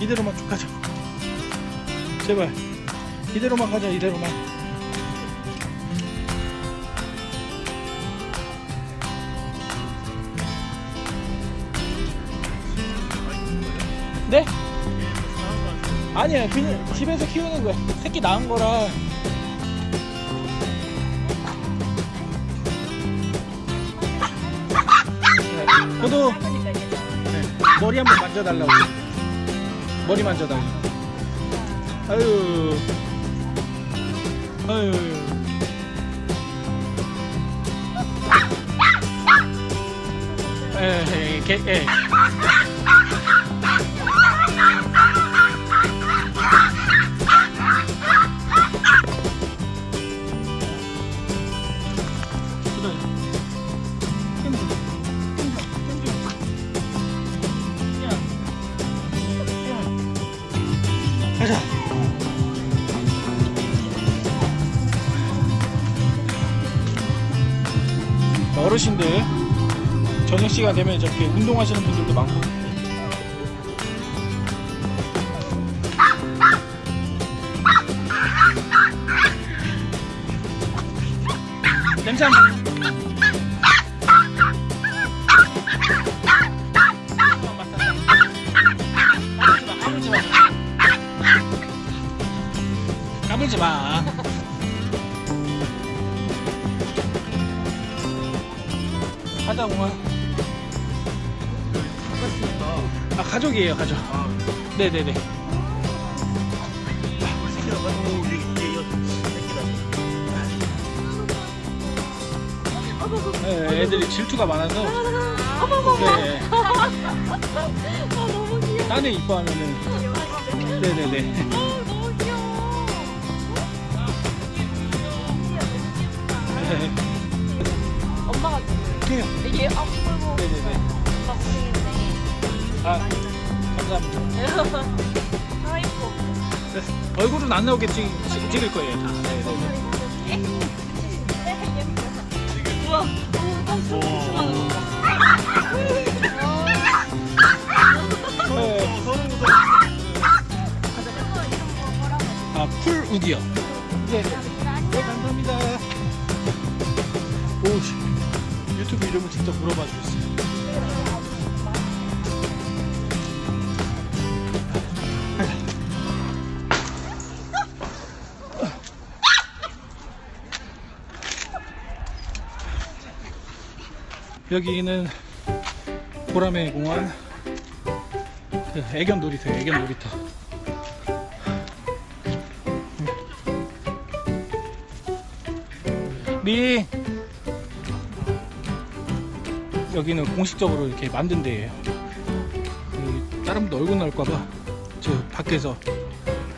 이대로만 쭉 가자. 제발. 이대로만 가자 이대로만. 네? 아니야 그냥 집에서 키우는 거야. 새끼 낳은 거라. 네, 저도 네, 머리 한번 만져달라고 머리 만져달라 아유. 아유. 에이 개, 에. 그 어르신들 저녁 시간 되면 저렇게 운동하시는 분들도 많고. 냄새 한 번. 까불지 마, 가자, 옹아. 아, 가족이에요, 가족. 네네네. 네, 애들이 질투가 많아서. 네. 너무 귀여워. 딴애 이뻐하면은. 네네네. 너무 귀여워. 네. 해요. 이게 아프고 네네네. 아, 감사합니다. 아 이뻐. 네, 얼굴은 안 나오겠지 찍- 찍을 거예요. 다. 네네네. 우와. 오, 네. 아, 풀 우디요. 네. 네, 직접 물어봐 주셨어요. 여기는 보라매 공원. 그 애견 놀이터 애견 놀이터. 미 여기는 공식적으로 이렇게 만든 데예요. 그 다른 분들 얼굴 나올까봐 저 밖에서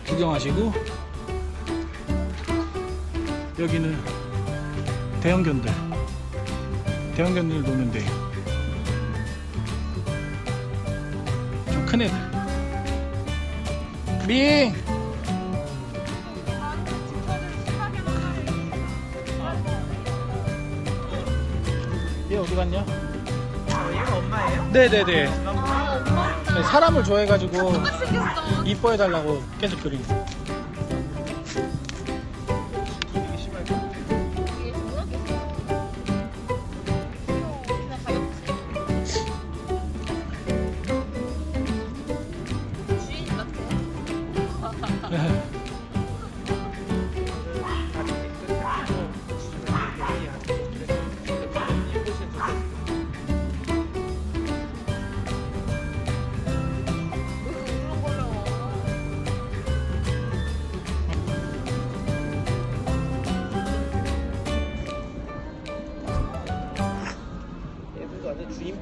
구경하시고 여기는 대형견들 대형견들 노는 데예요 좀큰 애들. 미얘 어디 갔냐? 엄마예요? 네네네. 네, 사람을 좋아해가지고 생겼어. 이뻐해달라고 계속 그리고. 주인 같아.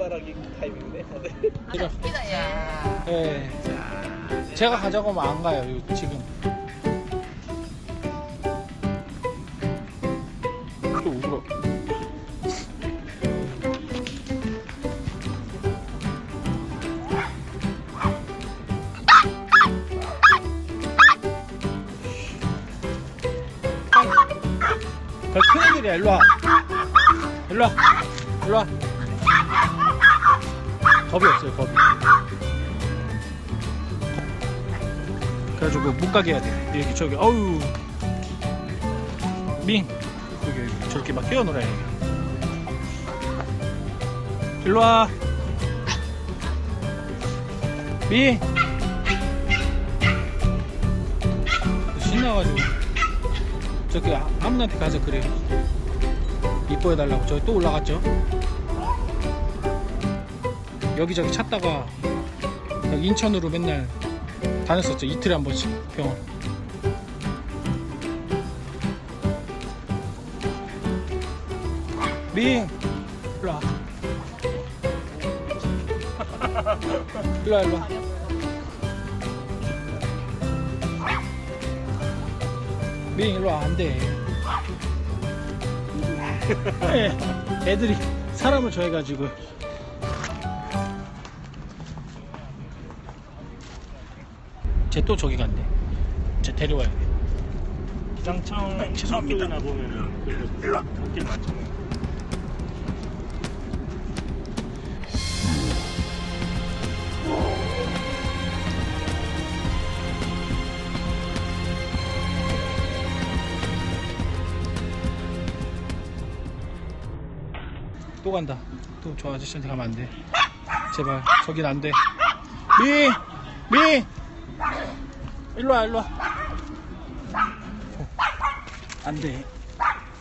타입인데 다들 제가, 야. 네. 제가 가자고 하면 안 가요 요- 지금 또 울어 그 큰애들이야 일로 와 일로 와 일로 와 겁이 없어요 겁이. 그래가지고 못 가게 해야 돼 여기 저기 어우. 밍. 여기, 저렇게 막 뛰어놀아야 돼 일로와. 밍. 신나가지고. 저기 아- 아무나한테 가서 그래. 이뻐해달라고. 저기 또 올라갔죠 여기저기 찾다가 인천으로 맨날 다녔었죠. 이틀에 한 번씩 병원. 링! 일로와. 일로와 일로와. 링 일로와. 안돼. 예, 애들이 사람을 좋아해가지고 쟤 또 저기 갔네 쟤 데려와야 돼 기상청 죄송합니다. 나 보면은 그래도 길 많잖아요. 또 간다. 또 저 아저씨한테 가면 안 돼. 제발, 저긴 안 돼. 미! 미! 일로 와, 일로 와. 어, 안 돼.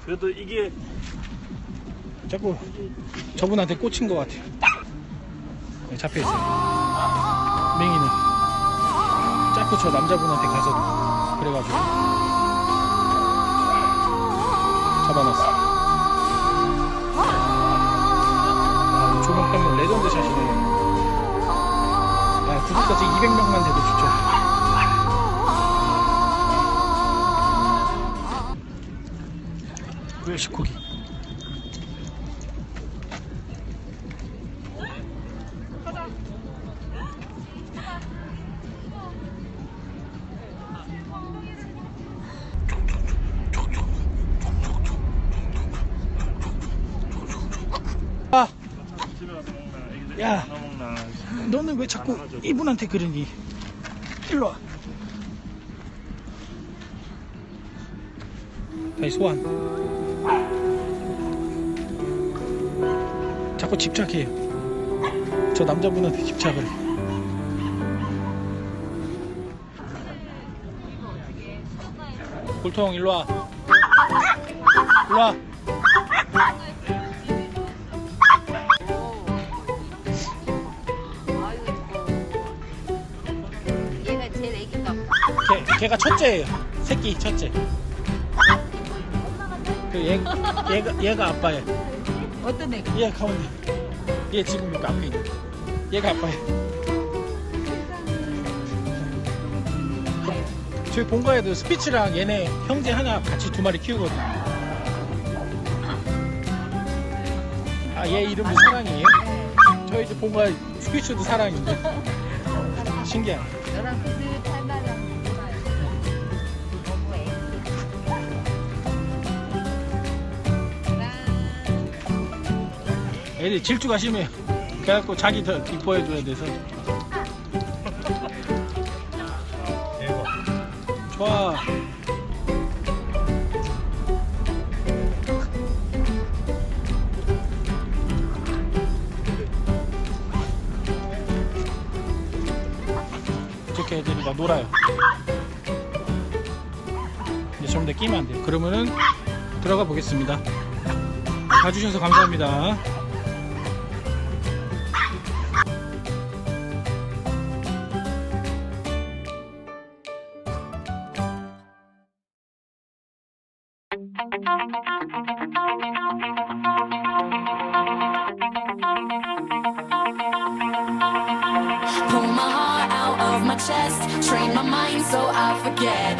그래도 이게 자꾸 저분한테 꽂힌 것 같아. 네, 잡혀있어요. 맹이는. 자꾸 저 남자분한테 가서 그래가지고. 잡아놨어. 아, 조명 때문에 레전드 샷이네. 야, 구독자지 200명만 돼도 좋죠. 웰시코기. 아, 야. 너는 왜 자꾸 이분한테 그러니? 일로 와. 다시 소환. 자꾸 집착해요. 저 남자분한테 집착을. 골통 일로 와. 일로 와. 걔, 걔가 첫째예요. 새끼 첫째. 그 얘, 얘가 얘가 아빠예요. 어떤 애가? 얘 가운데. 얘 지금 여기 앞에 있는. 얘가 아빠예요. 저희 본가에도 스피츠랑 얘네 형제 하나 같이 두 마리 키우거든요. 아, 얘 이름도 사랑이에요? 저희 집 본가 스피츠도 사랑인데. 신기하네. 너랑 애들이 질투가 심해요. 그래갖고 자기 더 이뻐해줘야 돼서. 좋아. 이렇게 애들이 다 놀아요. 이제 좀더 끼면 안 돼요. 그러면은 들어가 보겠습니다. 봐주셔서 감사합니다. Pull my heart out of my chest, train my mind so I forget.